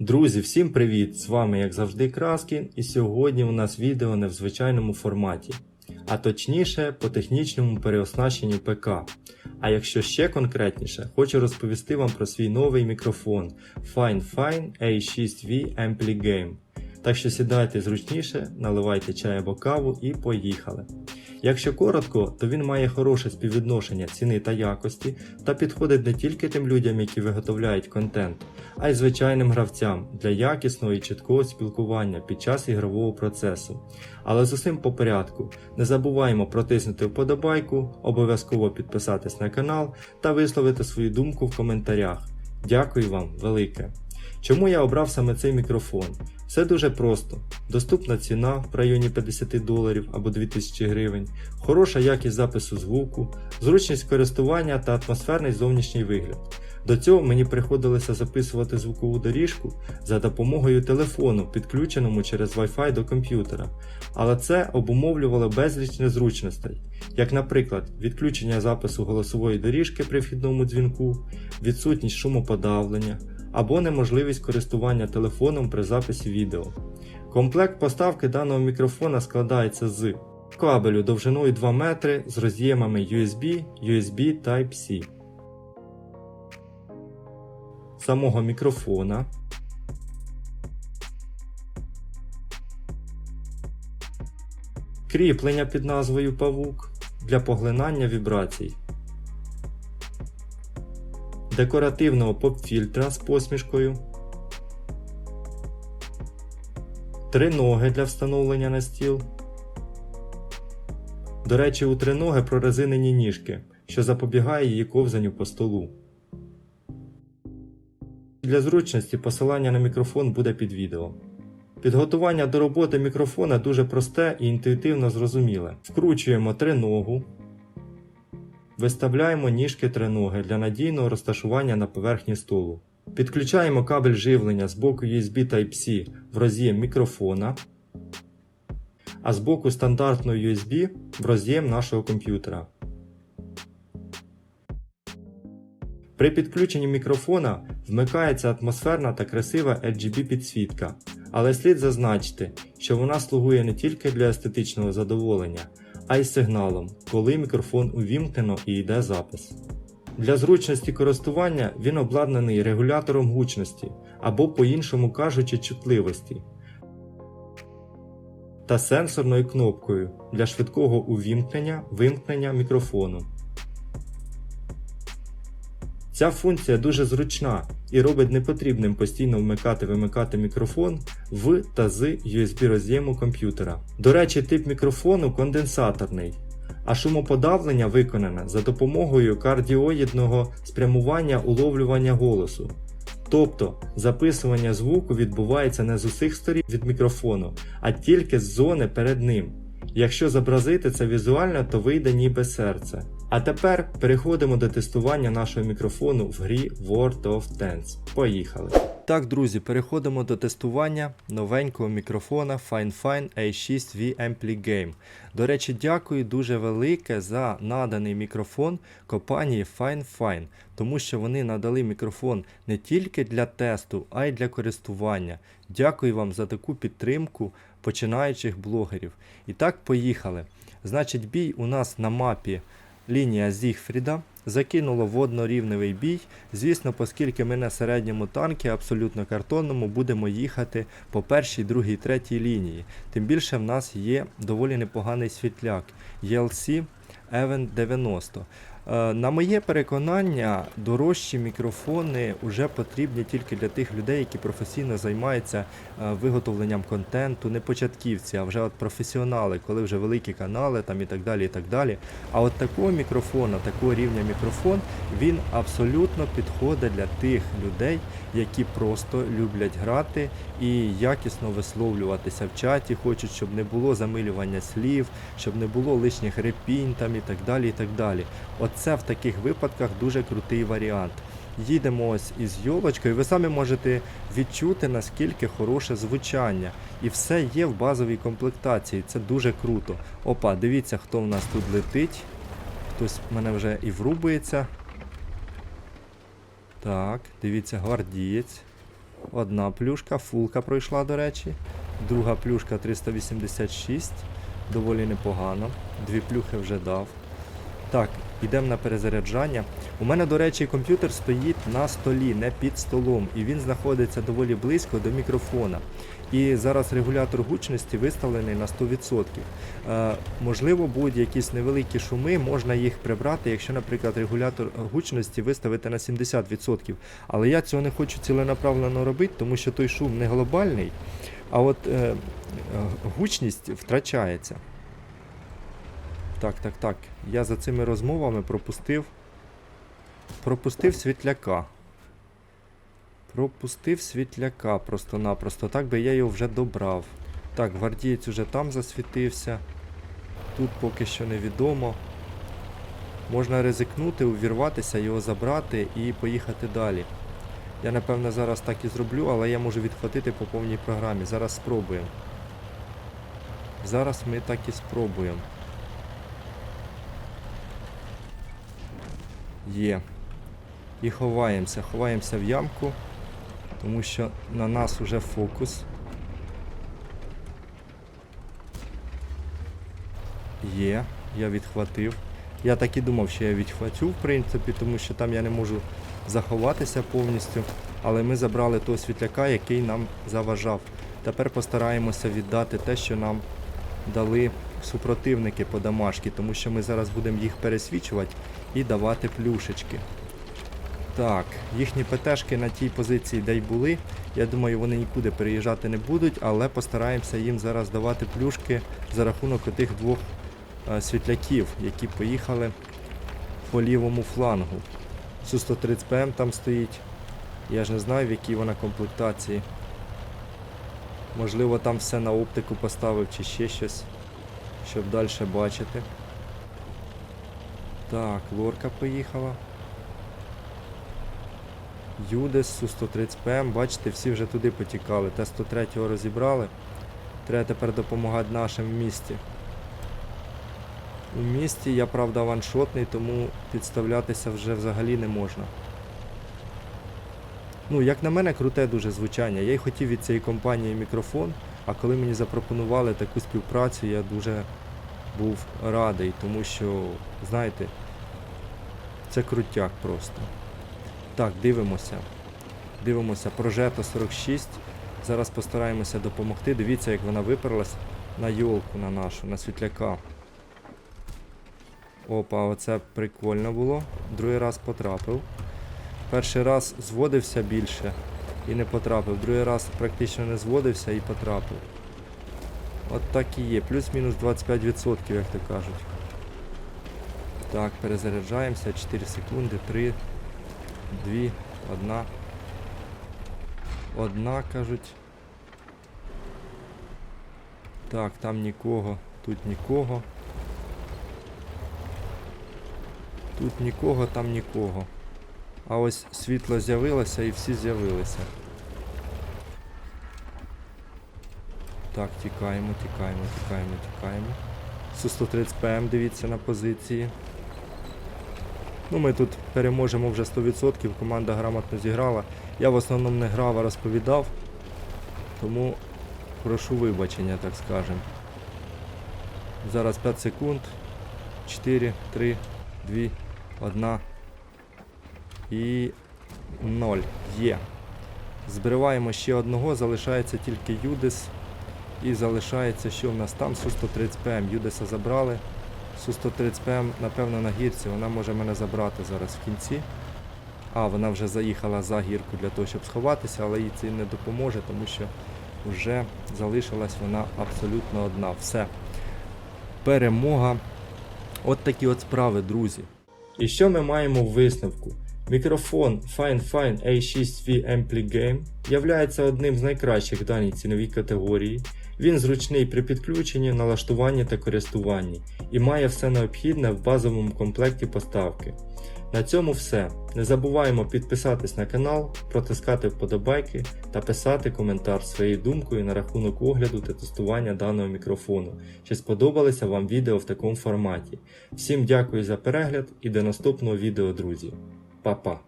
Друзі, всім привіт! З вами, як завжди, Краскін, і сьогодні у нас відео не в звичайному форматі, а точніше по технічному переоснащенню ПК. А якщо ще конкретніше, хочу розповісти вам про свій новий мікрофон FineFine A6V AmpliGame. Так що сідайте зручніше, наливайте чай або каву і поїхали. Якщо коротко, то він має хороше співвідношення ціни та якості та підходить не тільки тим людям, які виготовляють контент, а й звичайним гравцям для якісного і чіткого спілкування під час ігрового процесу. Але з усім по порядку. Не забуваємо протиснути вподобайку, обов'язково підписатись на канал та висловити свою думку в коментарях. Дякую вам велике! Чому я обрав саме цей мікрофон? Все дуже просто. Доступна ціна в районі 50 доларів або 2000 гривень, хороша якість запису звуку, зручність користування та атмосферний зовнішній вигляд. До цього мені приходилося записувати звукову доріжку за допомогою телефону, підключеному через Wi-Fi до комп'ютера, але це обумовлювало безліч незручностей, як, наприклад, відключення запису голосової доріжки при вхідному дзвінку, відсутність шумоподавлення або неможливість користування телефоном при записі відео. Комплект поставки даного мікрофона складається з кабелю довжиною 2 метри з роз'ємами USB, USB Type-C, самого мікрофона, кріплення під назвою Павук для поглинання вібрацій, декоративного поп-фільтра з посмішкою, три ноги для встановлення на стіл. До речі, у триноги прорезинені ніжки, що запобігає її ковзанню по столу. Для зручності посилання на мікрофон буде під відео. Підготування до роботи мікрофона дуже просте і інтуїтивно зрозуміле. Вкручуємо триногу, виставляємо ніжки триноги для надійного розташування на поверхні столу. Підключаємо кабель живлення з боку USB Type-C в роз'єм мікрофона, а з боку стандартного USB в роз'єм нашого комп'ютера. При підключенні мікрофона вмикається атмосферна та красива RGB підсвітка, але слід зазначити, що вона слугує не тільки для естетичного задоволення, а й сигналом, коли мікрофон увімкнено і йде запис. Для зручності користування він обладнаний регулятором гучності або, по-іншому кажучи, чутливості та сенсорною кнопкою для швидкого увімкнення вимкнення мікрофону. Ця функція дуже зручна і робить непотрібним постійно вмикати-вимикати мікрофон в та з USB роз'єму комп'ютера. До речі, тип мікрофону конденсаторний, а шумоподавлення виконане за допомогою кардіоїдного спрямування уловлювання голосу. Тобто записування звуку відбувається не з усіх сторін від мікрофону, а тільки з зони перед ним. Якщо зобразити це візуально, то вийде ніби серце. А тепер переходимо до тестування нашого мікрофону в грі World of Tanks. Поїхали! Так, друзі, переходимо до тестування новенького мікрофона FineFine A6V AmpliGame. До речі, дякую дуже велике за наданий мікрофон компанії FineFine, тому що вони надали мікрофон не тільки для тесту, а й для користування. Дякую вам за таку підтримку починаючих блогерів. І так, поїхали. Значить, бій у нас на мапі лінія Зігфріда. Закинуло однорівневий бій. Звісно, оскільки ми на середньому танкі, абсолютно картонному, будемо їхати по першій, другій, третій лінії. Тим більше в нас є доволі непоганий світляк ELC Event 90. Е, На моє переконання, дорожчі мікрофони вже потрібні тільки для тих людей, які професійно займаються е, виготовленням контенту, не початківці, а вже от професіонали, коли вже великі канали там і так далі. і так далі. А от такого мікрофона, такого рівня мікрофон, він абсолютно підходить для тих людей, які просто люблять грати і якісно висловлюватися в чаті, хочуть, щоб не було замилювання слів, щоб не було лишніх репінь там і так далі. і так далі. Оце в таких випадках дуже крутий варіант. Їдемо ось із йолочкою, ви самі можете відчути, наскільки хороше звучання. І все є в базовій комплектації. Це дуже круто. Опа, дивіться, хто в нас тут летить. Хтось в мене вже і врубується. Так, дивіться, гвардієць. одна плюшка, фулка пройшла, до речі. Друга плюшка 386. Доволі непогано. Дві плюхи вже дав. Так, йдемо на перезаряджання. У мене, до речі, комп'ютер стоїть на столі, не під столом, і він знаходиться доволі близько до мікрофона. І зараз регулятор гучності виставлений на 100%. Е, можливо, будуть якісь невеликі шуми, можна їх прибрати, якщо, наприклад, регулятор гучності виставити на 70%. Але я цього не хочу ціленаправлено робити, тому що той шум не глобальний, а от е, е, гучність втрачається. Так, так, так. Я за цими розмовами пропустив. Пропустив світляка. Пропустив світляка просто-напросто. Так би я його вже добрав. Так, гвардієць уже там засвітився. Тут поки що невідомо. Можна ризикнути, увірватися, його забрати і поїхати далі. Я напевно зараз так і зроблю, але я можу відхватити по повній програмі. Зараз спробуємо. Зараз ми так і спробуємо. Є. І ховаємося. Ховаємося в ямку, тому що на нас вже фокус. Є, я відхватив. Я так і думав, що я відхватю, в принципі, тому що там я не можу заховатися повністю. Але ми забрали того світляка, який нам заважав. Тепер постараємося віддати те, що нам дали супротивники по домашки, тому що ми зараз будемо їх пересвічувати і давати плюшечки. Так, їхні ПТшки на тій позиції, де й були. Я думаю, вони нікуди переїжджати не будуть, але постараємося їм зараз давати плюшки за рахунок тих двох е, світляків, які поїхали по лівому флангу. Су-130ПМ там стоїть. Я ж не знаю, в якій вона комплектації. Можливо, там все на оптику поставив чи ще щось, щоб далі бачити. Так, лорка поїхала. Юдес, Су-130ПМ, бачите, всі вже туди потікали. Т-103 розібрали. Треба тепер допомагати нашим в місті. У місті я, правда, ваншотний, тому підставлятися вже взагалі не можна. Ну, як на мене, круте дуже звучання. Я й хотів від цієї компанії мікрофон, а коли мені запропонували таку співпрацю, я дуже був радий, тому що, знаєте, це крутяк просто. Так, дивимося. Дивимося, Прожето 46. Зараз постараємося допомогти. Дивіться, як вона виперлась на йолку на нашу, на світляка. Опа, оце прикольно було. Другий раз потрапив. Перший раз зводився більше і не потрапив. Другий раз практично не зводився і потрапив. От так і є. Плюс-мінус 25%, як то кажуть. Так, перезаряджаємося. 4 секунди, 3, 2, 1. Одна, кажуть. Так, там нікого, тут нікого. Тут нікого, там нікого. А ось світло з'явилося і всі з'явилися. Так, тікаємо, тікаємо, тікаємо, тікаємо. Су-130 ПМ, дивіться на позиції. Ну, ми тут переможемо вже 100%, команда грамотно зіграла. Я в основному не грав, а розповідав. Тому прошу вибачення, так скажемо. Зараз 5 секунд. 4, 3, 2, 1 і 0. Є. Збриваємо ще одного, залишається тільки Юдис. І залишається, що в нас там Су-130 ПМ. Юдиса забрали. Су-130 ПМ, напевно, на гірці, вона може мене забрати зараз в кінці. А, вона вже заїхала за гірку для того, щоб сховатися, але їй це не допоможе, тому що вже залишилась вона абсолютно одна. Все. Перемога. От такі от справи, друзі. І що ми маємо в висновку? Мікрофон FineFine A6V Ampli Game являється одним з найкращих в даній ціновій категорії. Він зручний при підключенні, налаштуванні та користуванні і має все необхідне в базовому комплекті поставки. На цьому все. Не забуваємо підписатись на канал, протискати вподобайки та писати коментар своєю думкою на рахунок огляду та тестування даного мікрофону. Чи сподобалися вам відео в такому форматі. Всім дякую за перегляд і до наступного відео, друзі. papá.